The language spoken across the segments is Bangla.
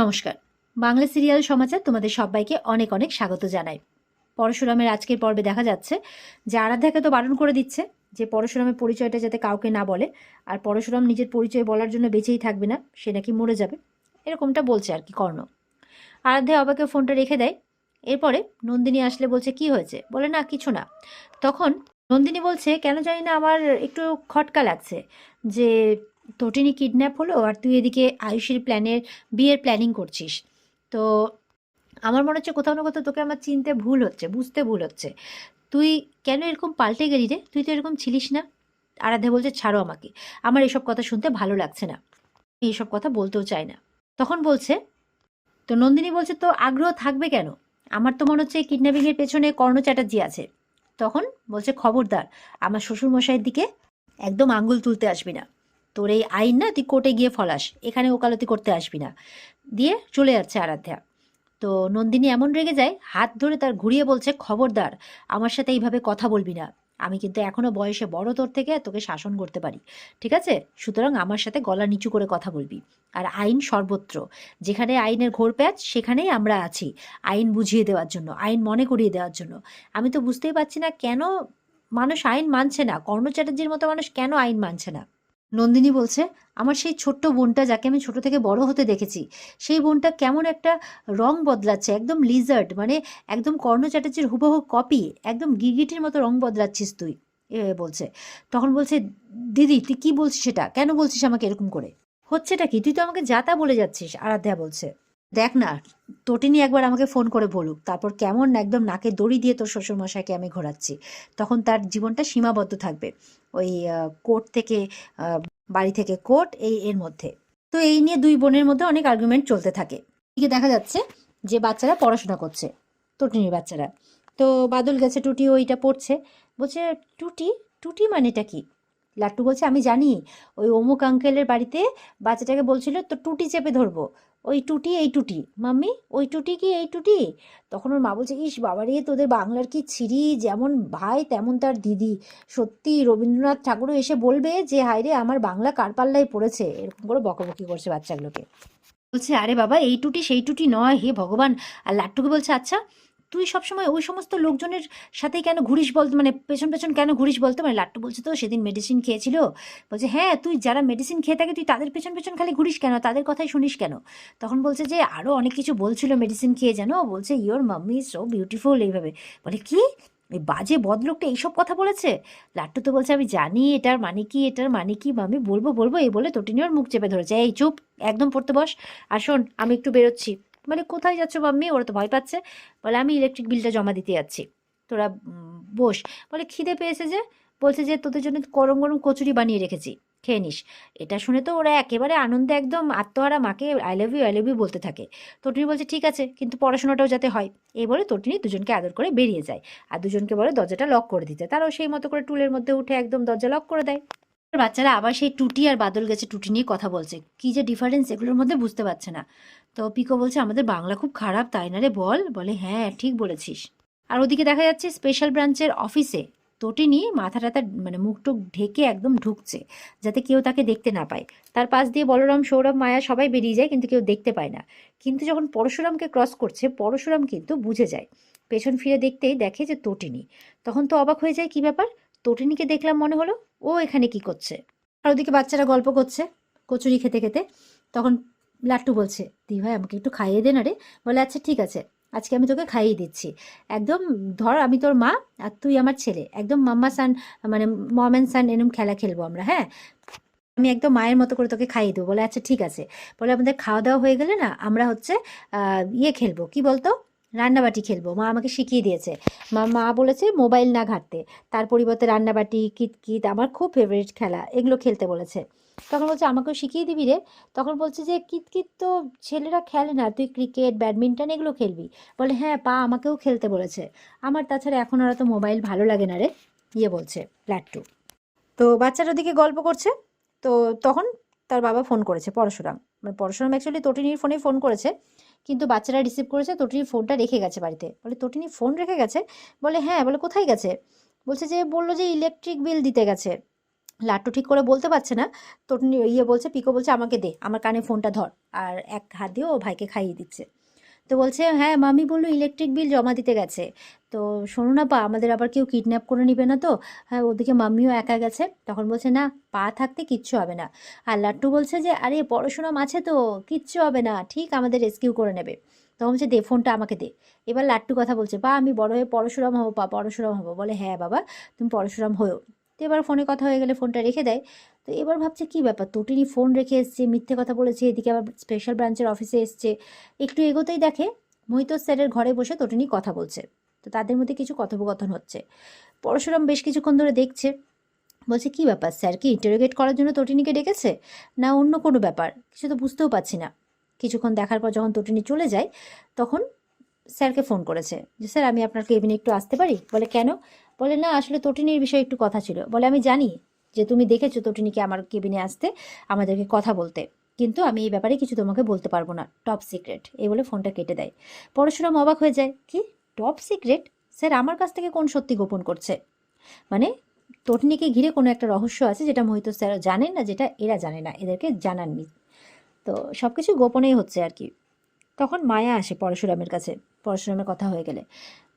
নমস্কার। বাংলা সিরিয়াল সমাচার তোমাদের সবাইকে অনেক অনেক স্বাগত জানাই। পরশুরামের আজকের পর্বে দেখা যাচ্ছে যে আরাধ্যাকে তো বারণ করে দিচ্ছে যে পরশুরামের পরিচয়টা যাতে কাউকে না বলে, আর পরশুরাম নিজের পরিচয় বলার জন্য বেঁচেই থাকবে না, সে নাকি মরে যাবে। এরকমটা বলছে আর কি কর্ণ। আরাধ্যা অবাকে ফোনটা রেখে দেয়, এরপরে নন্দিনী আসলে বলছে, কি হয়েছে? বলে, না, কিছু না। তখন নন্দিনী বলছে, কেন জানি না, আমার একটু খটকা লাগছে যে তটিনী কিডন্যাপ হলো আর তুই এদিকে আয়ুষের প্ল্যানের বিয়ের প্ল্যানিং করছিস। তো আমার মনে হচ্ছে কোথাও না কোথাও তোকে আমার চিনতে ভুল হচ্ছে, বুঝতে ভুল হচ্ছে। তুই কেন এরকম পাল্টে গেলি রে? তুই তো এরকম ছিলিস না। আরাধ্যা বলছে, ছাড়ো আমাকে। আমার এসব কথা শুনতে ভালো লাগছে না। এইসব কথা বলতেও চাই না। তখন বলছে, তো নন্দিনী বলছে তো আগ্রহ থাকবে কেন? আমার তো মনে হচ্ছে কিডন্যাপিংয়ের পেছনে কর্ণ চ্যাটার্জি আছে। তখন বলছে, খবরদার, আমার শ্বশুরমশাইয়ের দিকে একদম আঙ্গুল তুলতে আসবি না। তোর এই আইন না, তুই কোর্টে গিয়ে ফলাস। এখানে ওকালতি করতে আসবি না। দিয়ে চলে যাচ্ছে আরাধ্যা। তো নন্দিনী এমন রেগে যায়, হাত ধরে তার ঘুরিয়ে বলছে, খবরদার, আমার সাথে এইভাবে কথা বলবি না। আমি কিন্তু এখনও বয়সে বড় তোর থেকে, তোকে শাসন করতে পারি। ঠিক আছে? সুতরাং আমার সাথে গলা নিচু করে কথা বলবি। আর আইন সর্বত্র। যেখানে আইনের ঘোর প্যাচ, সেখানেই আমরা আছি। আইন বুঝিয়ে দেওয়ার জন্য, আইন মনে করিয়ে দেওয়ার জন্য। আমি তো বুঝতেই পারছি না কেন মানুষ আইন মানছে না। কর্ণ চ্যাটার্জির মতো মানুষ কেন আইন মানছে না? নন্দিনী বলছে, আমার সেই ছোট্ট বোনটা যাকে আমি ছোট থেকে বড় হতে দেখেছি, সেই বোনটা কেমন একটা রং বদলাচ্ছে, একদম লিজার্ড মানে একদম কর্ণ চ্যাটার্জির হুবহু কপি একদম গিগিটির মতো রং বদলাচ্ছিস তুই। এ বলছে। তখন বলছে, দিদি, তুই কি বলছিস সেটা? কেন বলছিস আমাকে এরকম করে? হচ্ছেটা কি? তুই তো আমাকে যা তা বলে যাচ্ছিস, আরাধ্যা বলছে। দেখ না তটিনি একবার আমাকে ফোন করে বলুক, তারপর কেমন একদম নাকে দড়ি দিয়ে তোর শ্বশুরমশাইকে আমি ঘোরাচ্ছি। তখন তার জীবনটা সীমাবদ্ধ থাকবে, ওই কোর্ট থেকে বাড়ি থেকে কোর্ট এই এর মধ্যে। তো এই নিয়ে দুই বোনের মধ্যে অনেক আর্গুমেন্ট চলতে থাকে। এদিকে দেখা যাচ্ছে যে বাচ্চারা পড়াশোনা করছে, টুটিনির বাচ্চারা। তো বাদল গেছে, টুটি ওইটা পড়ছে। বলছে, টুটি? টুটি মানেটা কি? লাট্টু বলছে, আমি জানি, ওই অমুক আঙ্কেলের বাড়িতে বাচ্চাটাকে বলছিল তো টুটি চেপে ধরবো। ওই টুটি, এই টুটি। মাম্মি, ওই টুটি কি এই টুটি? তখন ওর মা বলছে, ইস বাবা রে তোদের বাংলার কি ছিরি? যেমন ভাই, তেমন তার দিদি। সত্যি, রবীন্দ্রনাথ ঠাকুরও এসে বলবে যে, হায় রে, আমার বাংলা কার পাল্লায় পড়েছে? এরকম করে বকবকি করছে বাচ্চাগুলোকে। বলছে, আরে বাবা, এই টুটি সেই টুটি নয়। হে ভগবান! আর লাট্টুকে বলছে আচ্ছা তুই সবসময় ওই সমস্ত লোকজনের সাথে কেন ঘুরিস বলতো মানে পেছন পেছন কেন ঘুরিস বলতো? মানে লাট্টু বলছে তো, সেদিন মেডিসিন খেয়েছিল। বলছে হ্যাঁ তুই যারা মেডিসিন খেয়ে থাকে, তুই তাদের পেছন পেছন খালি ঘুরিস কেন? তাদের কথাই শুনিস কেন? তখন বলছে যে আরও অনেক কিছু বলছিল মেডিসিন খেয়ে, জানো? বলছে ইয়োর মাম্মি সো বিউটিফুল এইভাবে। বলে, কি? ওই বাজে বদলোকটা এইসব কথা বলেছে? লাট্টু তো বলছে, আমি জানি এটার মানে কি, এটার মানে কি আমি বলব বলব, এই বলে তটিনি ওর মুখ চেপে ধরেছে। এই চুপ, একদম পড়তে বস। আর শোন, আমি একটু বেরোচ্ছি। মানে কোথায় যাচ্ছ মাম্মি? ওরা তো ভয় পাচ্ছে। বলে, আমি ইলেকট্রিক বিলটা জমা দিতে যাচ্ছি। তোরা বস। বলে, খিদে পেয়েছে যে? বলছে যে, তোদের জন্য গরম গরম কচুরি বানিয়ে রেখেছি। খেয়ে নিস। এটা শুনে তো ওরা একেবারে আনন্দে একদম আত্মহারা মাকে I love you I love you বলতে থাকে। তটিনি বলছে, ঠিক আছে, কিন্তু পড়াশোনাটাও যাতে হয়। এই বলে তটিনি দুজনকে আদর করে বেরিয়ে যায়। আর দুজনকে বলে, দরজাটা লক করে দিতে। তারাও সেই মতো করে টুলের মধ্যে উঠে একদম দরজা লক করে দেয়। বাচ্চারা আবার সেই টুটি আর বাদল গেছে টুটি নিয়ে কথা বলছে। কি যে ডিফারেন্স এগুলোর মধ্যে বুঝতে পারছে না। তো পিকো বলছে, আমাদের বাংলা খুব খারাপ, তাই না রে বল? বলে হ্যাঁ ঠিক বলেছিস। আর ওদিকে দেখা যাচ্ছে স্পেশাল ব্রাঞ্চের অফিসে তটিনি মাথা টাথা মানে মুখ টুক ঢেকে একদম ঢুকছে, যাতে কেউ তাকে দেখতে না পায়। তার পাশ দিয়ে বলরাম, সৌরভ, মায়া সবাই বেরিয়ে যায়, কিন্তু কেউ দেখতে পায় না। কিন্তু যখন পরশুরামকে ক্রস করছে, পরশুরাম কিন্তু বুঝে যায়। পেছন ফিরে দেখতেই দেখে যে তটিনি তখন তো অবাক হয়ে যায়, কি ব্যাপার? তটিনীকে দেখলাম মনে হলো, ও এখানে কি করছে? আর ওদিকে বাচ্চারা গল্প করছে, কচুরি খেতে খেতে। তখন লাট্টু বলছে, দি ভাই, আমাকে একটু খাইয়ে দে না রে। বলে আচ্ছা ঠিক আছে, আজকে আমি তোকে খাইয়ে দিচ্ছি। একদম, ধর, আমি তোর মা আর তুই আমার ছেলে। একদম মাম্মা সান মানে মম অ্যান্ড সান এরম খেলা খেলব আমরা হ্যাঁ? আমি একদম মায়ের মতো করে তোকে খাইয়ে দেবো। বলে আচ্ছা ঠিক আছে। বলে, আমাদের খাওয়া দাওয়া হয়ে গেলে না, আমরা হচ্ছে ইয়ে খেলব। কি বলতো? রান্নাবাটি খেলব। মা আমাকে শিখিয়ে দিয়েছে। মা মা বলেছে মোবাইল না ঘাটতে। তার পরিবর্তে রান্নাবাটি কিতকিত আমার খুব ফেভারিট খেলা, এগুলো খেলতে বলেছে। তখন বলছে, আমাকেও শিখিয়ে দিবি রে? তখন বলছে যে কিতকিত তো ছেলেরা খেলে না। তুই ক্রিকেট ব্যাডমিন্টন এগুলো খেলবি? বলে হ্যাঁ পা আমাকেও খেলতে বলেছে। আমার তাছাড়া এখন ওরা তো মোবাইল ভালো লাগে না রে। ইয়ে বলছে লাট্টু তো বাচ্চার ওদিকে গল্প করছে। তো তখন তার বাবা ফোন করেছে পরশুরাম মানে পরশুরাম অ্যাকচুয়ালি তটিনীর ফোনে ফোন করেছে। কিন্তু বাচ্চারা রিসিভ করেছে তটিনীর ফোনটা রেখে গেছে বাড়িতে। বলে তটিনী ফোন রেখে গেছে? বলে হ্যাঁ। বলে, কোথায় গেছে? বলছে যে, বলল যে ইলেকট্রিক বিল দিতে গেছে। লাট্টু ঠিক করে বলতে পারছে না। তটনি ইয়ে বলছে, পিকো বলছে, আমাকে দে, আমার কানে ফোনটা ধর। আর এক হাত দিয়ে ও ভাইকে খাইয়ে দিচ্ছে। তো বলছে হ্যাঁ মামি বলল ইলেকট্রিক বিল জমা দিতে গেছে। তো শোনো না, পা, আমাদের আবার কেউ কিডন্যাপ করে নিবে না তো। হ্যাঁ ওদিকে মাম্মিও একা গেছে। তখন বলছে, না, পা থাকতে কিচ্ছু হবে না। আর লাট্টু বলছে যে, আরে, পড়াশোনা আছে তো, কিচ্ছু হবে না। ঠিক, আমাদের রেস্কিউ করে নেবে। তখন বলছে, দে ফোনটা আমাকে দে। এবার লাট্টু কথা বলছে বা আমি বড় হয়ে পরশুরাম হব, পা পরশুরাম হব। বলে হ্যাঁ বাবা, তুমি পরশুরাম হয়েও। তো এবার ফোনে কথা হয়ে গেলে ফোনটা রেখে দেয়। তো এবার ভাবছে কি ব্যাপার? তটিনি ফোন রেখে এসছে, মিথ্যে কথা বলেছে, এদিকে আবার স্পেশাল ব্রাঞ্চের অফিসে এসছে। একটু এগোতেই দেখে মোহিত স্যারের ঘরে বসে তটিনি কথা বলছে। তো তাদের মধ্যে কিছু কথোপকথন হচ্ছে। পরশুরাম বেশ কিছুক্ষণ ধরে দেখছে। বলছে, কি ব্যাপার স্যার? কি ইন্টারোগেট করার জন্য তটিনিকে ডেকেছে? না, অন্য কোনো ব্যাপার? কিছু তো বুঝতেও পারছি না। কিছুক্ষণ দেখার পর যখন তটিনি চলে যায়, তখন স্যারকে ফোন করেছে। যে, স্যার, আমি আপনার কেবিনে একটু আসতে পারি? বলে, কেন? বলে, না, আসলে তটিনির বিষয়ে একটু কথা ছিল। বলে, আমি জানি। যে তুমি দেখেছ তটিনিকে আমার কেবিনে আসতে, আমাদেরকে কথা বলতে। কিন্তু আমি এই ব্যাপারে কিছু তোমাকে বলতে পারব না। টপ সিক্রেট এই বলে ফোনটা কেটে দেয়। পরশুরাম অবাক হয়ে যায়। কি? টপ সিক্রেট স্যার, আমার কাছ থেকে কোন সত্যি গোপন করছে? মানে তটনিকে ঘিরে কোনো একটা রহস্য আছে যেটা মোহিত স্যার জানেন না, যেটা এরা জানে না। এদেরকে জানাননি। তো সব কিছু গোপনেই হচ্ছে আর কি। তখন মায়া আসে পরশুরামের কাছে। পরশুরামের কথা হয়ে গেলে।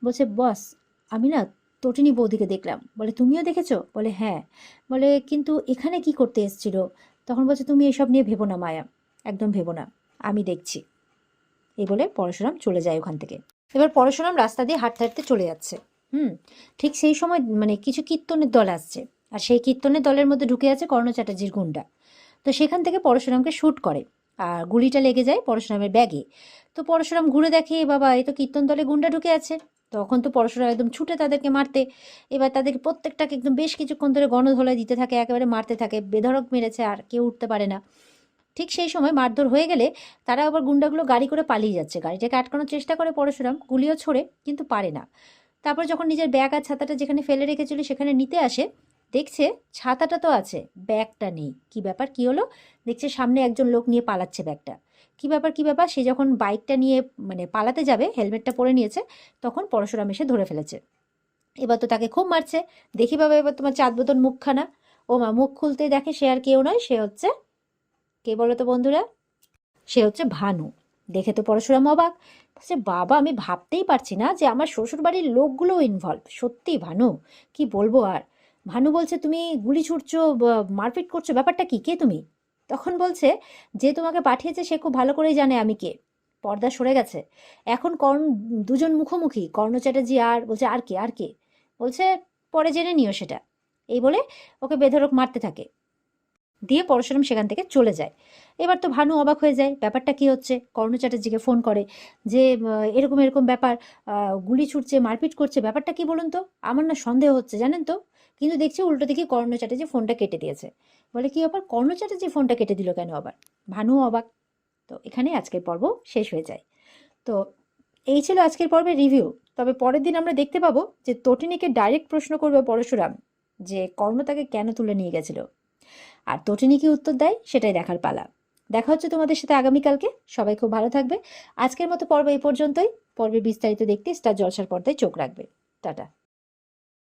বলছে, বস, আমি না তটিনী বৌদিকে দেখলাম। বলে, তুমিও দেখেছ? বলে হ্যাঁ। বলে, কিন্তু এখানে কি করতে এসেছিল? তখন বলছে, তুমি এসব নিয়ে ভেবো না, মায়া। একদম ভেবো না। আমি দেখছি। এই বলে পরশুরাম চলে যায় ওখান থেকে। এবার পরশুরাম রাস্তা দিয়ে হাঁটতে হাঁটতে চলে যাচ্ছে। হুম, ঠিক সেই সময় মানে কিছু কীর্তনের দল আসছে। আর সেই কীর্তনের দলের মধ্যে ঢুকে আছে কর্ণ চ্যাটার্জির গুন্ডা। তো সেখান থেকে পরশুরামকে শ্যুট করে। আর গুলিটা লেগে যায় পরশুরামের ব্যাগে। তো পরশুরাম ঘুরে দেখে বাবা এই তো কীর্তন দলে গুন্ডা ঢুকে আছে। তখন তো পরশুরাম একদম ছুটে তাদেরকে মারতে, এবার তাদেরকে প্রত্যেকটাকে একদম বেশ কিছুক্ষণ ধরে গণধোলাই দিতে থাকে, একেবারে মারতে থাকে, বেধড়ক মেরেছে আর কেউ উঠতে পারে না। ঠিক সেই সময় মারধর হয়ে গেলে তারা আবার গুন্ডাগুলো গাড়ি করে পালিয়ে যাচ্ছে। গাড়িটাকে আটকানোর চেষ্টা করে পরশুরাম, গুলিও ছোড়ে কিন্তু পারে না। তারপর যখন নিজের ব্যাগ আর ছাতাটা যেখানে ফেলে রেখেছিল সেখানে নিতে আসে, দেখছে ছাতাটা তো আছে, ব্যাগটা নেই। কি ব্যাপার, কি হলো? দেখছে সামনে একজন লোক নিয়ে পালাচ্ছে ব্যাগটা। কি ব্যাপার কি ব্যাপার? সে যখন বাইকটা নিয়ে মানে পালাতে যাবে, হেলমেটটা পরে নিয়েছে, তখন পরশুরাম এসে ধরে ফেলেছে। এবার তো তাকে খুব মারছে। দেখি বাবা, এবার তোমার চাঁদ বোতন মুখখানা। ও মা, মুখ খুলতে দেখে সে আর কেউ নয়, সে হচ্ছে, কে বলো তো বন্ধুরা? সে হচ্ছে ভানু। দেখে তো পরশুরাম অবাক। বলছে বাবা, আমি ভাবতেই পারছি না যে আমার শ্বশুর বাড়ির লোকগুলোও ইনভলভ সত্যি, ভানু? কি বলব আর? ভানু বলছে, তুমি গুলি ছুটছো মারপিট করছ, ব্যাপারটা কি? কে তুমি? তখন বলছে, যে তোমাকে পাঠিয়েছে সে খুব ভালো করেই জানে আমি কে। পর্দা সরে গেছে। এখন কর্ণ, দুজন মুখোমুখি, কর্ণ চ্যাটার্জি আর, বলছে, আর কে আর কে? বলছে, পরে জেনে নিও সেটা। এই বলে ওকে বেধরক মারতে থাকে। দিয়ে পরশুরাম সেখান থেকে চলে যায়। এবার তো ভানু অবাক হয়ে যায়, ব্যাপারটা কি হচ্ছে? কর্ণ চ্যাটার্জিকে ফোন করে যে এরকম এরকম ব্যাপার গুলি ছুটছে, মারপিট করছে, ব্যাপারটা কি বলুন তো? আমার না সন্দেহ হচ্ছে, জানেন তো? কিন্তু দেখছি উল্টো দিকে কর্ণ চ্যাটার্জি ফোনটা কেটে দিয়েছে। বলে, কি ব্যাপার? কর্ণ চ্যাটার্জি ফোনটা কেটে দিল কেন আবার? ভানু অবাক। তো এখানে আজকের পর্ব শেষ হয়ে যায়। তো এই ছিল আজকের পর্বের রিভিউ। তবে পরের দিন আমরা দেখতে পাবো যে তটিনীকে ডাইরেক্ট প্রশ্ন করবে পরশুরাম যে কর্ণ তাকে কেন তুলে নিয়ে গেছিল। আর তটিনী কি উত্তর দেয় সেটাই দেখার পালা। দেখা হচ্ছে তোমাদের সাথে আগামীকালকে। সবাই খুব ভালো থাকবে। আজকের মতো পর্ব এই পর্যন্তই। পর্বের বিস্তারিত দেখতে স্টার জলসার পর্দায় চোখ রাখবে। টাটা।